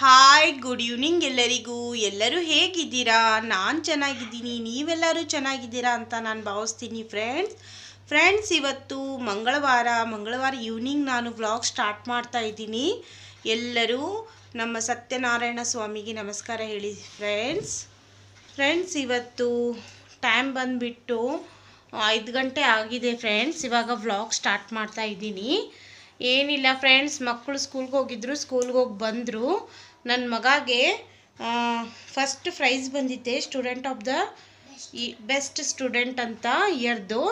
Hi good evening ಎಲ್ಲರಿಗೂ. ಎಲ್ಲರೂ ಹೇಗಿದ್ದೀರಾ? ನಾನು ಚೆನ್ನಾಗಿದ್ದೀನಿ. ನೀವೆಲ್ಲರೂ ಚೆನ್ನಾಗಿದ್ದೀರಾ ಅಂತ ನಾನು ಭಾವಿಸ್ತೀನಿ ಫ್ರೆಂಡ್ಸ್ ಫ್ರೆಂಡ್ಸ್ ಇವತ್ತು ಮಂಗಳವಾರ ಮಂಗಳವಾರ ಈವ್ನಿಂಗ್ ನಾನು ವ್ಲಾಗ್ ಸ್ಟಾರ್ಟ್ ಮಾಡ್ತಾ ಇದ್ದೀನಿ. ಎಲ್ಲರೂ ನಮ್ಮ ಸತ್ಯನಾರಾಯಣ ಸ್ವಾಮಿಗೆ ನಮಸ್ಕಾರ ಹೇಳಿ ಫ್ರೆಂಡ್ಸ್ ಫ್ರೆಂಡ್ಸ್ ಇವತ್ತು ಟೈಮ್ ಬಂದುಬಿಟ್ಟು ಐದು ಗಂಟೆ ಆಗಿದೆ ಫ್ರೆಂಡ್ಸ್ ಇವಾಗ ವ್ಲಾಗ್ ಸ್ಟಾರ್ಟ್ ಮಾಡ್ತಾ ಇದ್ದೀನಿ. ಏನಿಲ್ಲ ಫ್ರೆಂಡ್ಸ್ ಮಕ್ಕಳು ಸ್ಕೂಲ್ಗೆ ಹೋಗಿದ್ರು ಸ್ಕೂಲ್ಗೆ ಹೋಗಿ ಬಂದರು. ನನ್ನ ಮಗಗೆ first prize ಬಂದಿತ್ತೆ student of the best student ಅಂತ ಇಯರ್ದು.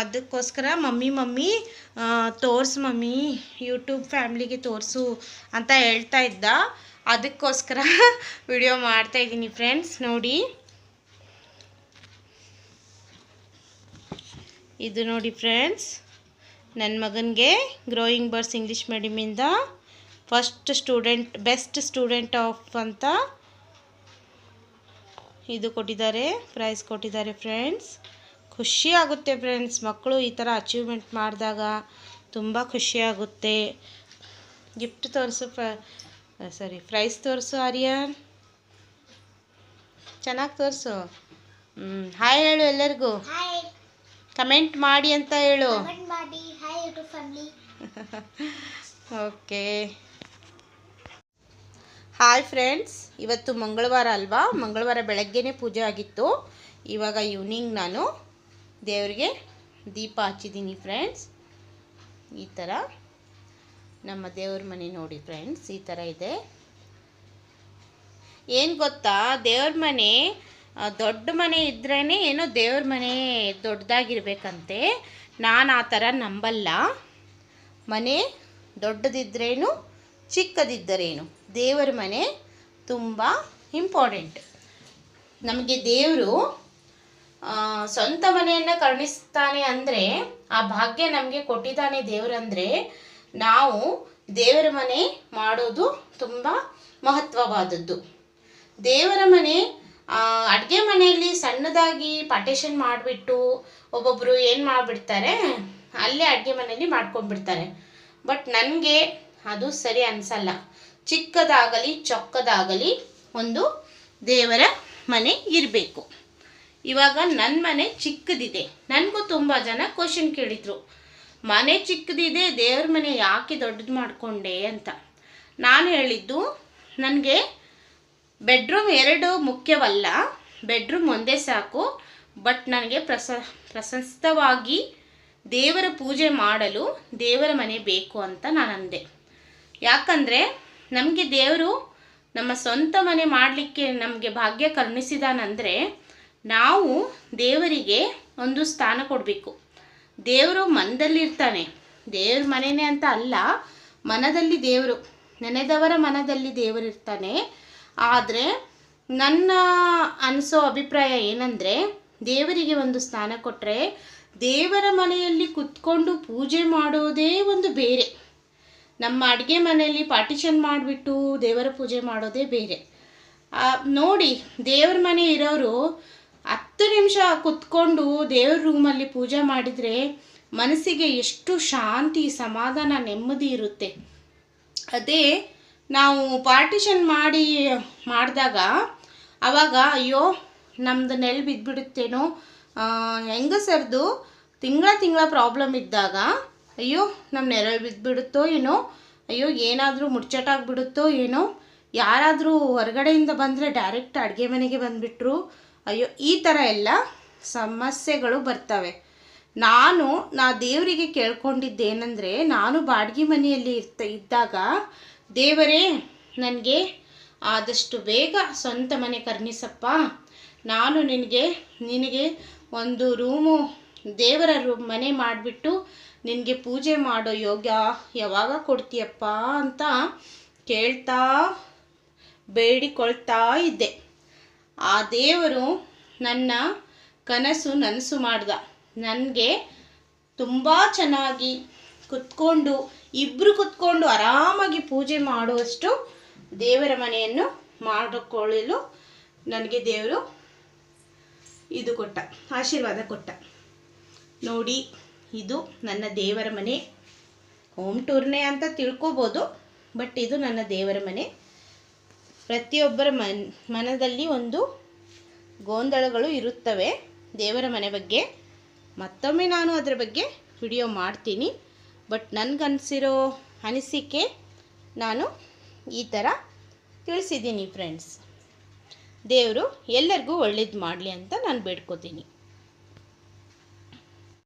ಅದಕ್ಕೋಸ್ಕರ ಮಮ್ಮಿ ಮಮ್ಮಿ ತೋರ್ಸು ಮಮ್ಮಿ ಯೂಟ್ಯೂಬ್ ಫ್ಯಾಮ್ಲಿಗೆ ತೋರಿಸು ಅಂತ ಹೇಳ್ತಾ ಇದ್ದ. ಅದಕ್ಕೋಸ್ಕರ ವಿಡಿಯೋ ಮಾಡ್ತಾ ಇದ್ದೀನಿ ಫ್ರೆಂಡ್ಸ್ ನೋಡಿ. ಇದು ನೋಡಿ ಫ್ರೆಂಡ್ಸ್ ನನ್ನ ಮಗನಿಗೆ growing birds English ಮೀಡಿಯಮಿಂದ first student best student of ಅಂತ ಇದು ಕೊಟ್ಟಿದ್ದಾರೆ ಪ್ರೈಸ್ ಕೊಟ್ಟಿದ್ದಾರೆ ಫ್ರೆಂಡ್ಸ್ ಖುಷಿ ಆಗುತ್ತೆ ಫ್ರೆಂಡ್ಸ್ ಮಕ್ಕಳು ಈ ಥರ ಅಚೀವ್ಮೆಂಟ್ ಮಾಡಿದಾಗ ತುಂಬ ಖುಷಿ ಆಗುತ್ತೆ. ಗಿಫ್ಟ್ ತೋರಿಸು ಸಾರಿ ಪ್ರೈಸ್ ತೋರಿಸು ಆರ್ಯನ್ ಚೆನ್ನಾಗಿ ತೋರಿಸು. ಹ್ಞೂ ಹಾಯ್ ಹೇಳು ಎಲ್ಲರಿಗೂ. ಕಮೆಂಟ್ ಮಾಡಿ ಅಂತ ಹೇಳು ಕಮೆಂಟ್ ಮಾಡಿ hi YouTube family okay hi friends ಇವತ್ತು ಮಂಗಳವಾರ ಅಲ್ವಾ? ಮಂಗಳವಾರ ಬೆಳಗ್ಗೆನೇ ಪೂಜೆ ಆಗಿತ್ತು. ಇವಾಗ ಈವ್ನಿಂಗ್ ನಾನು ದೇವರಿಗೆ ದೀಪ ಹಚ್ಚಿದ್ದೀನಿ ಫ್ರೆಂಡ್ಸ್ ಈ ಥರ ನಮ್ಮ ದೇವ್ರ ಮನೆ ನೋಡಿ ಫ್ರೆಂಡ್ಸ್ ಈ ಥರ ಇದೆ. ಏನು ಗೊತ್ತಾ? ದೇವ್ರ ಮನೆ ದೊಡ್ಡ ಮನೆ ಇದ್ರೇ ಏನೋ ದೇವ್ರ ಮನೆ ದೊಡ್ಡದಾಗಿರ್ಬೇಕಂತೆ. ನಾನು ಆ ಥರ ನಂಬಲ್ಲ. ಮನೆ ದೊಡ್ಡದಿದ್ದರೇನು ಚಿಕ್ಕದಿದ್ದರೇನು? ದೇವರ ಮನೆ ತುಂಬ ಇಂಪಾರ್ಟೆಂಟ್ ನಮಗೆ ದೇವರು ಸ್ವಂತ ಮನೆಯನ್ನು ಕರುಣಿಸ್ತಾನೆ ಅಂದರೆ, ಆ ಭಾಗ್ಯ ನಮಗೆ ಕೊಟ್ಟಿದ್ದಾನೆ ದೇವರಂದರೆ ನಾವು ದೇವರ ಮನೆ ಮಾಡೋದು ತುಂಬ ಮಹತ್ವವಾದದ್ದು. ದೇವರ ಮನೆ ಅಡುಗೆ ಮನೆಯಲ್ಲಿ ಸಣ್ಣದಾಗಿ ಪಾರ್ಟೇಷನ್ ಮಾಡಿಬಿಟ್ಟು ಒಬ್ಬೊಬ್ಬರು ಏನು ಮಾಡಿಬಿಡ್ತಾರೆ, ಅಲ್ಲೇ ಅಡುಗೆ ಮನೆಯಲ್ಲಿ ಮಾಡ್ಕೊಂಡ್ಬಿಡ್ತಾರೆ. ಬಟ್ ನನಗೆ ಅದು ಸರಿ ಅನಿಸಲ್ಲ. ಚಿಕ್ಕದಾಗಲಿ ಚೊಕ್ಕದಾಗಲಿ ಒಂದು ದೇವರ ಮನೆ ಇರಬೇಕು. ಇವಾಗ ನನ್ನ ಮನೆ ಚಿಕ್ಕದಿದೆ. ನನಗೂ ತುಂಬ ಜನ ಕ್ವಶನ್ ಕೇಳಿದರು. ಮನೆ ಚಿಕ್ಕದಿದೆ, ದೇವ್ರ ಮನೆ ಯಾಕೆ ದೊಡ್ಡದು ಮಾಡಿಕೊಂಡೆ ಅಂತ. ನಾನು ಹೇಳಿದ್ದು, ನನಗೆ ಬೆಡ್ರೂಮ್ ಎರಡು ಮುಖ್ಯವಲ್ಲ. ಬೆಡ್ರೂಮ್ ಒಂದೇ ಸಾಕು. ಬಟ್ ನನಗೆ ಪ್ರಸ, ಪ್ರಶಸ್ತವಾಗಿ ದೇವರ ಪೂಜೆ ಮಾಡಲು ದೇವರ ಮನೆ ಬೇಕು ಅಂತ ನಾನು ಅಂದೆ. ಯಾಕಂದರೆ ನಮಗೆ ದೇವರು ನಮ್ಮ ಸ್ವಂತ ಮನೆ ಮಾಡಲಿಕ್ಕೆ ನಮಗೆ ಭಾಗ್ಯ ಕರುಣಿಸಿದಾನಂದರೆ ನಾವು ದೇವರಿಗೆ ಒಂದು ಸ್ಥಾನ ಕೊಡಬೇಕು. ದೇವರು ಮನದಲ್ಲಿರ್ತಾನೆ. ದೇವ್ರ ಮನೆಯೇ ಅಂತ ಅಲ್ಲ, ಮನದಲ್ಲಿ ದೇವರು. ನೆನೆದವರ ಮನದಲ್ಲಿ ದೇವರಿರ್ತಾನೆ ಆದರೆ ನನ್ನ ಅನಿಸೋ ಅಭಿಪ್ರಾಯ ಏನಂದರೆ, ದೇವರಿಗೆ ಒಂದು ಸ್ಥಾನ ಕೊಟ್ಟರೆ ದೇವರ ಮನೆಯಲ್ಲಿ ಕುತ್ಕೊಂಡು ಪೂಜೆ ಮಾಡೋದೇ ಒಂದು ಬೇರೆ. ನಮ್ಮ ಅಡುಗೆ ಮನೆಯಲ್ಲಿ ಪಾರ್ಟಿಷನ್ ಮಾಡಿಬಿಟ್ಟು ದೇವರ ಪೂಜೆ ಮಾಡೋದೇ ಬೇರೆ. ನೋಡಿ, ದೇವ್ರ ಮನೆ ಇರೋರು ಹತ್ತು ನಿಮಿಷ ಕುತ್ಕೊಂಡು ದೇವ್ರ ರೂಮಲ್ಲಿ ಪೂಜೆ ಮಾಡಿದರೆ ಮನಸ್ಸಿಗೆ ಎಷ್ಟು ಶಾಂತಿ, ಸಮಾಧಾನ, ನೆಮ್ಮದಿ ಇರುತ್ತೆ. ಅದೇ ನಾವು ಪಾರ್ಟಿಷನ್ ಮಾಡಿ, ಮಾಡಿದಾಗ ಆವಾಗ ಅಯ್ಯೋ ನಮ್ಮದು ನೆಲ್ ಬಿದ್ದುಬಿಡುತ್ತೇನೋ ಹೆಂಗಸರ್ದು ತಿಂಗಳ ತಿಂಗಳ ಪ್ರಾಬ್ಲಮ್ ಇದ್ದಾಗ ಅಯ್ಯೋ ನಮ್ಮ ನೆರಳು ಬಿದ್ದುಬಿಡುತ್ತೋ ಏನೋ. ಅಯ್ಯೋ ಏನಾದರೂ ಮುಚ್ಚಟಾಗ್ಬಿಡುತ್ತೋ ಏನೋ. ಯಾರಾದರೂ ಹೊರಗಡೆಯಿಂದ ಬಂದರೆ ಡೈರೆಕ್ಟ್ ಅಡುಗೆ ಮನೆಗೆ ಬಂದುಬಿಟ್ರು. ಅಯ್ಯೋ ಈ ಥರ ಎಲ್ಲ ಸಮಸ್ಯೆಗಳು ಬರ್ತವೆ. ನಾನು, ನಾ ದೇವರಿಗೆ ಕೇಳ್ಕೊಂಡಿದ್ದೇನೆಂದರೆ, ನಾನು ಬಾಡಿಗೆ ಮನೆಯಲ್ಲಿ ಇರ್ತ, ಇದ್ದಾಗ ದೇವರೇ, ನನಗೆ ಆದಷ್ಟು ಬೇಗ ಸ್ವಂತ ಮನೆ ಕರ್ಣಿಸಪ್ಪ ನಾನು ನಿನಗೆ ನಿನಗೆ ಒಂದು ರೂಮು, ದೇವರ ರೂಮ್ ಮನೆ ಮಾಡಿಬಿಟ್ಟು ನಿನಗೆ ಪೂಜೆ ಮಾಡೋ ಯೋಗ್ಯ ಯಾವಾಗ ಕೊಡ್ತೀಯಪ್ಪ ಅಂತ ಕೇಳ್ತಾ, ಬೇಡಿಕೊಳ್ತಾ ಇದ್ದೆ. ಆ ದೇವರು ನನ್ನ ಕನಸು ನನಸು ಮಾಡ್ದ. ನನಗೆ ತುಂಬ ಚೆನ್ನಾಗಿ ಕುತ್ಕೊಂಡು ಇಬ್ಬರು ಕುತ್ಕೊಂಡು ಆರಾಮಾಗಿ ಪೂಜೆ ಮಾಡುವಷ್ಟು ದೇವರ ಮನೆಯನ್ನು ಮಾಡಿಕೊಳ್ಳಲು ನನಗೆ ದೇವರು ಇದು ಕೊಟ್ಟ, ಆಶೀರ್ವಾದ ಕೊಟ್ಟ. ನೋಡಿ, ಇದು ನನ್ನ ದೇವರ ಮನೆ. ಹೋಮ್ ಟೂರ್ನೇ ಅಂತ ತಿಳ್ಕೊಬೋದು ಬಟ್ ಇದು ನನ್ನ ದೇವರ ಮನೆ. ಪ್ರತಿಯೊಬ್ಬರ ಮನ್, ಮನದಲ್ಲಿ ಒಂದು ಗೊಂದಲಗಳು ಇರುತ್ತವೆ ದೇವರ ಮನೆ ಬಗ್ಗೆ. ಮತ್ತೊಮ್ಮೆ ನಾನು ಅದರ ಬಗ್ಗೆ ವಿಡಿಯೋ ಮಾಡ್ತೀನಿ. ಬಟ್ ನನಗನ್ಸಿರೋ ಅನಿಸಿಕೆ ನಾನು ಈ ಥರ ತಿಳಿಸಿದ್ದೀನಿ ಫ್ರೆಂಡ್ಸ್ ದೇವರು ಎಲ್ಲರಿಗೂ ಒಳ್ಳೇದು ಮಾಡಲಿ ಅಂತ ನಾನು ಬೇಡ್ಕೋತೀನಿ.